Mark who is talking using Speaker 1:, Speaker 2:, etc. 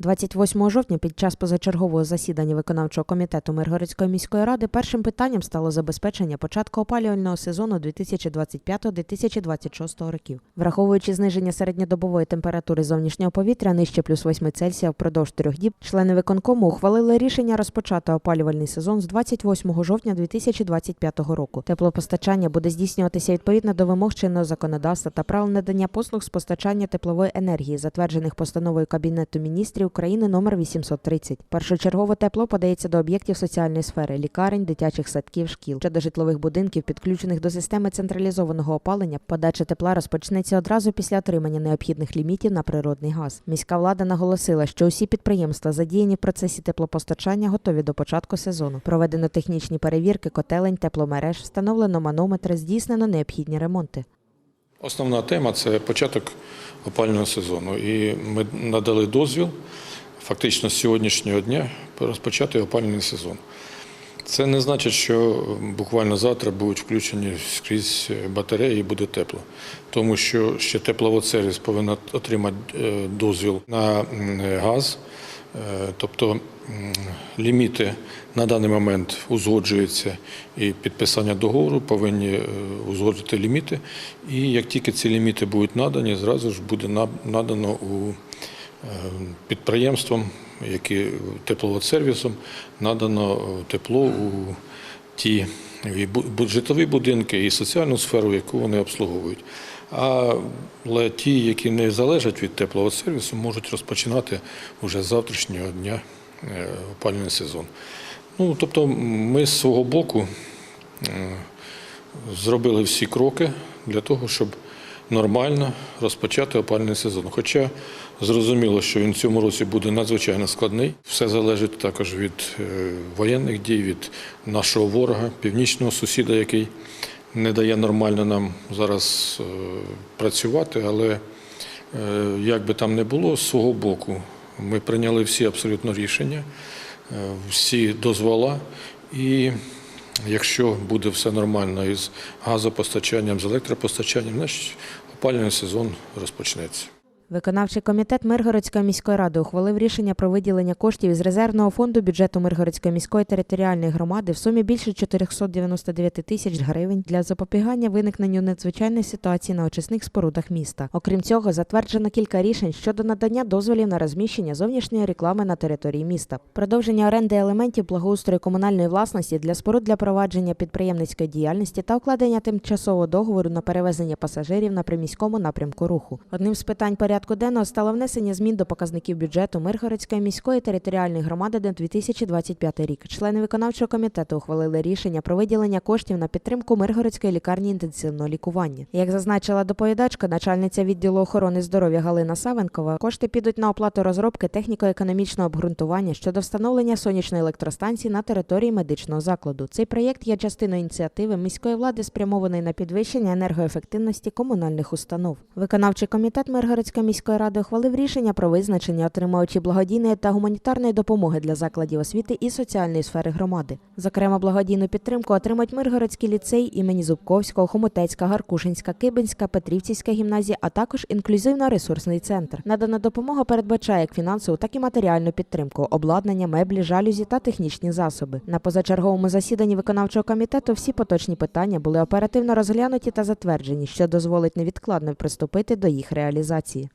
Speaker 1: 28 жовтня під час позачергового засідання виконавчого комітету Миргородської міської ради першим питанням стало забезпечення початку опалювального сезону 2025-2026 років. Враховуючи зниження середньодобової температури зовнішнього повітря нижче плюс 8 Цельсія впродовж трьох діб, члени виконкому ухвалили рішення розпочати опалювальний сезон з 28 жовтня 2025 року. Теплопостачання буде здійснюватися відповідно до вимог чинного законодавства та правил надання послуг з постачання теплової енергії, затверджених постановою Кабінету міністрів України номер 830. Першочергово тепло подається до об'єктів соціальної сфери, лікарень, дитячих садків, шкіл. Щодо житлових будинків, підключених до системи централізованого опалення, подача тепла розпочнеться одразу після отримання необхідних лімітів на природний газ. Міська влада наголосила, що усі підприємства, задіяні в процесі теплопостачання, готові до початку сезону. Проведено технічні перевірки, котелень, тепломереж, встановлено манометри, здійснено необхідні ремонти.
Speaker 2: Основна тема це початок опалювального сезону. І ми надали дозвіл фактично з сьогоднішнього дня розпочати опалювальний сезон. Це не значить, що буквально завтра будуть включені скрізь батареї і буде тепло. Тому що ще тепловодсервіс повинен отримати е, дозвіл на газ. Е, Тобто ліміти на даний момент узгоджуються і підписання договору повинні е, узгодити ліміти. І як тільки ці ліміти будуть надані, зразу ж буде надано у е, підприємствам, які тепловодсервісом, надано тепло у ті житлові будинки і соціальну сферу, яку вони обслуговують. Але ті, які не залежать від теплового сервісу, можуть розпочинати вже з завтрашнього дня е, опалювальний сезон. Ну, тобто ми з свого боку е, зробили всі кроки для того, щоб нормально розпочати опалювальний сезон. Хоча зрозуміло, що він в цьому році буде надзвичайно складний. Все залежить також від е, воєнних дій, від нашого ворога, північного сусіда, який не дає нормально нам зараз е, працювати, але е, як би там не було, з свого боку ми прийняли всі абсолютно рішення, е, всі дозвола. І якщо буде все нормально із газопостачанням, з електропостачанням, значить опалювальний сезон розпочнеться.
Speaker 1: Виконавчий комітет Миргородської міської ради ухвалив рішення про виділення коштів із резервного фонду бюджету Миргородської міської територіальної громади в сумі більше 499 тисяч гривень для запобігання виникненню надзвичайної ситуації на очисних спорудах міста. Окрім цього, затверджено кілька рішень щодо надання дозволів на розміщення зовнішньої реклами на території міста, продовження оренди елементів благоустрою комунальної власності для споруд для провадження підприємницької діяльності та укладення тимчасового договору на перевезення пасажирів на приміському напрямку руху. Одним з питань порядку денного стало внесення змін до показників бюджету Миргородської міської територіальної громади на 2025 рік. Члени виконавчого комітету ухвалили рішення про виділення коштів на підтримку Миргородської лікарні інтенсивного лікування. Як зазначила доповідачка, начальниця відділу охорони здоров'я Галина Савенкова, кошти підуть на оплату розробки техніко-економічного обґрунтування щодо встановлення сонячної електростанції на території медичного закладу. Цей проєкт є частиною ініціативи міської влади, спрямованої на підвищення енергоефективності комунальних установ. Виконавчий комітет Миргородської міської ради ухвалив рішення про визначення отримувачів благодійної та гуманітарної допомоги для закладів освіти і соціальної сфери громади. Зокрема, благодійну підтримку отримають Миргородський ліцей імені Зубковського, Хомутецька, Гаркушинська, Кибинська, Петрівцівська гімназія, а також інклюзивно-ресурсний центр. Надана допомога передбачає як фінансову, так і матеріальну підтримку, обладнання, меблі, жалюзі та технічні засоби. На позачерговому засіданні виконавчого комітету всі поточні питання були оперативно розглянуті та затверджені, що дозволить невідкладно приступити до їх реалізації.